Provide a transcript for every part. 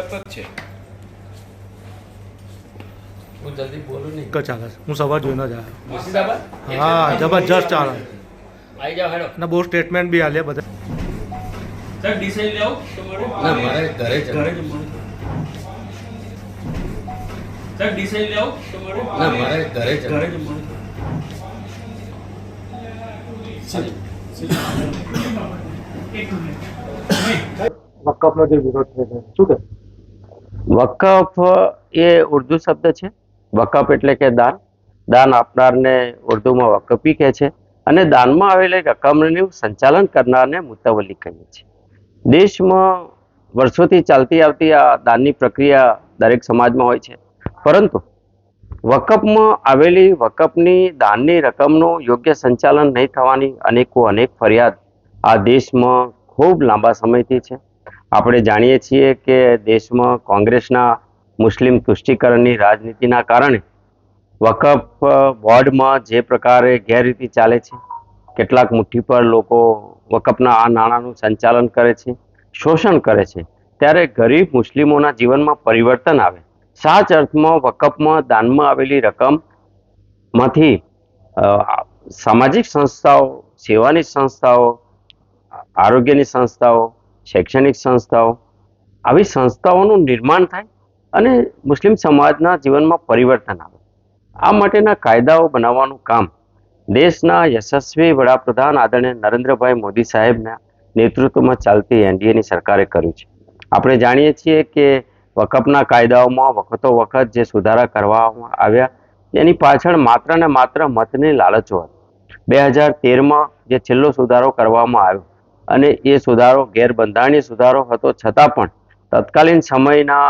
જ છે હું જલ્દી બોલું નહીં. કે ચાલે હું સવાર જોઈને જ આવ્યો. હા જબરજસ્ત ચાલે. આવી જાઓ હેડો. અને બહુ સ્ટેટમેન્ટ બી આલ્યા બધા. સર ડિસાઈડ લેવો? તમારે ના મારે ઘરે જ ઘરે સર ડિસાઈડ લેવો? તમારે ના મારે ઘરે જ ઘરે જમવાનું વકફનો જે વિરોધ થયો છે શું કે વકફ એ ઉર્દુ શબ્દ છે. વકફ એટલે કે દાન. દાન આપનારને ઉર્દુમાં વકફી કહે છે અને દાનમાં આવેલી રકમનું સંચાલન કરનારને મુતવલી કહીએ છીએ. દેશમાં વર્ષોથી ચાલતી આવતી આ દાનની પ્રક્રિયા દરેક સમાજમાં હોય છે. પરંતુ વકફમાં આવેલી વકફની દાનની રકમનું યોગ્ય સંચાલન નહીં થવાની અનેકો અનેક ફરિયાદ આ દેશમાં ખૂબ લાંબા સમયથી છે. આપણે જાણીએ છીએ કે દેશમાં કોંગ્રેસના મુસ્લિમ તુષ્ટિકરણની રાજનીતિના કારણે વકફ બોર્ડમાં જે પ્રકારે ગેરરીતિ ચાલે છે, કેટલાક મુઠ્ઠી પર લોકો વકફના આ નાણાંનું સંચાલન કરે છે, શોષણ કરે છે, ત્યારે ગરીબ મુસ્લિમોના જીવનમાં પરિવર્તન આવે. સાચ અર્થમાં વકફમાં દાનમાં આવેલી રકમમાંથી સામાજિક સંસ્થાઓ, સેવાની સંસ્થાઓ, આરોગ્યની સંસ્થાઓ શૈક્ષણિક સંસ્થાઓ, આવી સંસ્થાઓનું નિર્માણ થાય અને મુસ્લિમ સમાજના જીવનમાં પરિવર્તન આવે. આ માટેના કાયદાઓ બનાવવાનું કામ દેશના યશસ્વી વડાપ્રધાન આદરણીય નરેન્દ્રભાઈ મોદી સાહેબના નેતૃત્વમાં ચાલતી એનડીએની સરકારે કર્યું છે. આપણે જાણીએ છીએ કે વકફના કાયદાઓમાં વખતો વખત જે સુધારા કરવામાં આવ્યા, એની પાછળ માત્ર ને માત્ર મતની લાલચો હતી. બે હજાર તેરમાં જે છેલ્લો સુધારો કરવામાં આવ્યો અને એ સુધારો, ગેરબંધારણીય સુધારો હતો. છતાં પણ તત્કાલીન સમયના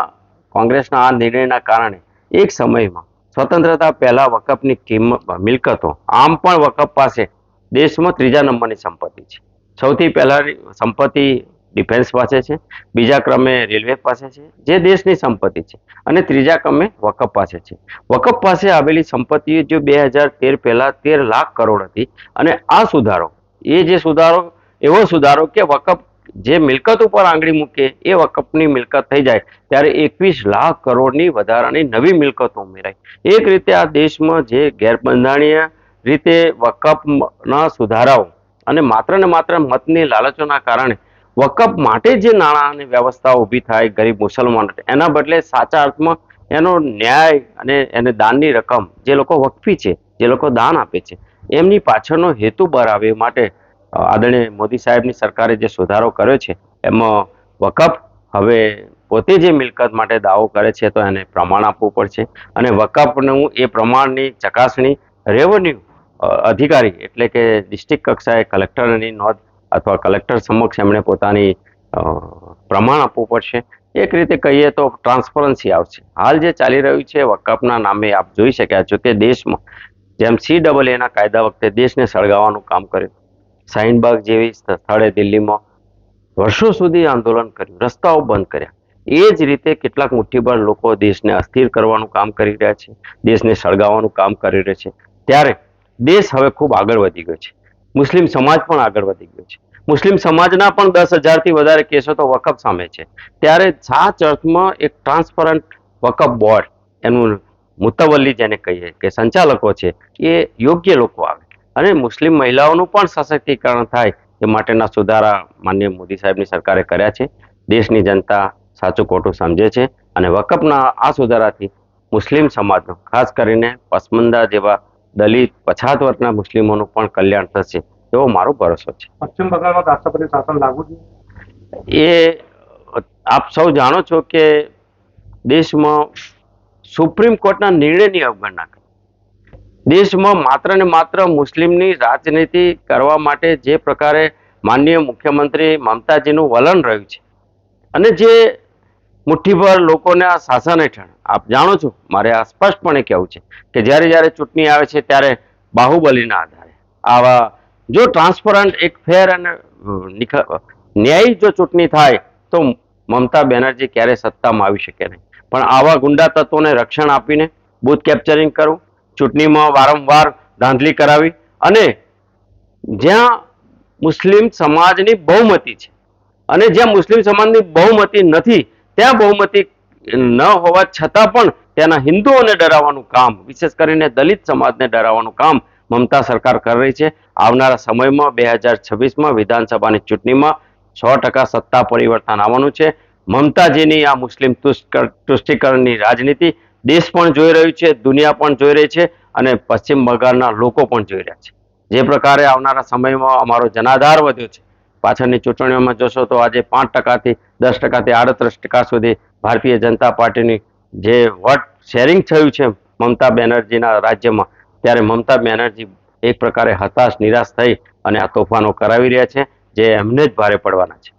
કોંગ્રેસના આ નિર્ણયના કારણે એક સમયમાં સ્વતંત્રતા પહેલા વકફની કિંમત મિલકતો, આમ પણ વકફ પાસે દેશમાં ત્રીજા નંબરની સંપત્તિ છે. સૌથી પહેલાની સંપત્તિ ડિફેન્સ પાસે છે, બીજા ક્રમે રેલવે પાસે છે, જે દેશની સંપત્તિ છે, અને ત્રીજા ક્રમે વકફ પાસે છે. વકફ પાસે આવેલી સંપત્તિ જો બે હજાર તેર પહેલાં તેર લાખ કરોડ હતી અને આ સુધારો, એ જે સુધારો એવો સુધારો કે વકફ જે મિલકત ઉપર આંગળી મૂકે, એ વકફની મિલકત થઈ જાય. ત્યારે એકવીસ લાખ કરોડની વધારાની નવી મિલકતો ઉમેરાય. એક રીતે આ દેશમાં જે ગેરબંધારણીય રીતે વકફના સુધારાઓ અને માત્ર ને માત્ર મતની લાલચોના કારણે વકફ માટે જે નાણાંની વ્યવસ્થા ઊભી થાય ગરીબ મુસલમાનો એના બદલે સાચા અર્થમાં એનો ન્યાય અને એને દાનની રકમ જે લોકો વકફી છે, જે લોકો દાન આપે છે, એમની પાછળનો હેતુ બરાવે માટે આદરણીય મોદી સાહેબની સરકારે જે સુધારો કર્યો છે, એમાં વકફ હવે પોતે જે મિલકત માટે દાવો કરે છે, તો એને પ્રમાણ આપવું પડશે. અને વકફનું એ પ્રમાણની ચકાસણી રેવન્યુ અધિકારી એટલે કે ડિસ્ટ્રિક્ટ કક્ષાએ કલેક્ટરની નોંધ અથવા કલેક્ટર સમક્ષ એમણે પોતાની પ્રમાણ આપવું પડશે. એક રીતે કહીએ તો ટ્રાન્સપરન્સી આવશે. હાલ જે ચાલી રહ્યું છે, વકફના નામે આપ જોઈ શક્યા છો કે દેશમાં જેમ સી ડબલ એના કાયદા વખતે દેશને સળગાવવાનું કામ કર્યું. શાહીનબાગ જેવી સ્થળે દિલ્હીમાં વર્ષો સુધી આંદોલન કર્યું, રસ્તાઓ બંધ કર્યા. એ જ રીતે કેટલાક મુઠ્ઠીભર લોકો દેશને અસ્થિર કરવાનું કામ કરી રહ્યા છે, દેશને સળગાવવાનું કામ કરી રહ્યા છે. ત્યારે દેશ હવે ખૂબ આગળ વધી ગયો છે. મુસ્લિમ સમાજ પણ આગળ વધી ગયો છે. મુસ્લિમ સમાજના પણ દસ હજારથી વધારે કેસો તો વકફ સામે છે. ત્યારે સાચ અર્થમાં એક ટ્રાન્સપરન્ટ વકફ બોર્ડ, એનું મુતવલ્લી જેને કહીએ કે સંચાલકો છે, એ યોગ્ય લોકો આવે. અને મુસ્લિમ મહિલાઓનું પણ સશક્તિકરણ થાય એ માટેના સુધારા માન્ય મોદી સાહેબની સરકારે કર્યા છે. દેશની જનતા સાચું ખોટું સમજે છે અને વકફના આ સુધારાથી મુસ્લિમ સમાજનું ખાસ કરીને પસમંદા જેવા દલિત પછાત વર્ગના મુસ્લિમોનું પણ કલ્યાણ થશે એવો મારો ભરોસો છે. પશ્ચિમ બંગાળમાં રાષ્ટ્રપતિ શાસન લાગુ છે? એ આપ સૌ જાણો છો કે દેશમાં સુપ્રીમ કોર્ટના નિર્ણયની અવગણના દેશમાં માત્ર ને માત્ર મુસ્લિમની રાજનીતિ કરવા માટે જે પ્રકારે માનનીય મુખ્યમંત્રી મમતાજીનું વલણ રહ્યું છે. અને જે મુઠ્ઠીભર લોકોને આ શાસન હેઠળ, આપ જાણો છો, મારે આ સ્પષ્ટપણે કહેવું છે કે જ્યારે જ્યારે ચૂંટણી આવે છે ત્યારે બાહુબલીના આધારે. આવા જો ટ્રાન્સપરન્ટ એક ફેર અને ન્યાયી જો ચૂંટણી થાય તો મમતા બેનર્જી ક્યારે સત્તામાં આવી શકે નહીં. પણ આવા ગુંડા તત્વોને રક્ષણ આપીને બૂથ કેપ્ચરિંગ કરવું ચૂંટણીમાં વારંવાર ધાંધલી કરાવી અને જ્યાં મુસ્લિમ સમાજની બહુમતી છે અને જ્યાં મુસ્લિમ સમાજની બહુમતી નથી, ત્યાં બહુમતી ન હોવા છતાં પણ ત્યાંના હિન્દુઓને ડરાવવાનું કામ, વિશેષ કરીને દલિત સમાજને ડરાવવાનું કામ મમતા સરકાર કરી રહી છે. આવનારા સમયમાં બે હજાર છવ્વીસમાં વિધાનસભાની ચૂંટણીમાં છ ટકા સત્તા પરિવર્તન આવવાનું છે. મમતાજીની આ મુસ્લિમ તુષ્ટિકરણની રાજનીતિ દેશ પણ જોઈ રહ્યું છે, દુનિયા પણ જોઈ રહી છે અને પશ્ચિમ બંગાળના લોકો પણ જોઈ રહ્યા છે. જે પ્રકારે આવનારા સમયમાં અમારો જનાધાર વધ્યો છે. પાછળની ચૂંટણીઓમાં જોશો તો આજે પાંચ ટકાથી દસ ટકાથી આડત્રીસ ટકા સુધી ભારતીય જનતા પાર્ટીની જે વોટ શેરિંગ થયું છે મમતા બેનર્જીના રાજ્યમાં, ત્યારે મમતા બેનર્જી એક પ્રકારે હતાશ, નિરાશ થઈ અને આ તોફાનો કરાવી રહ્યા છે, જે એમને જ ભારે પડવાના છે.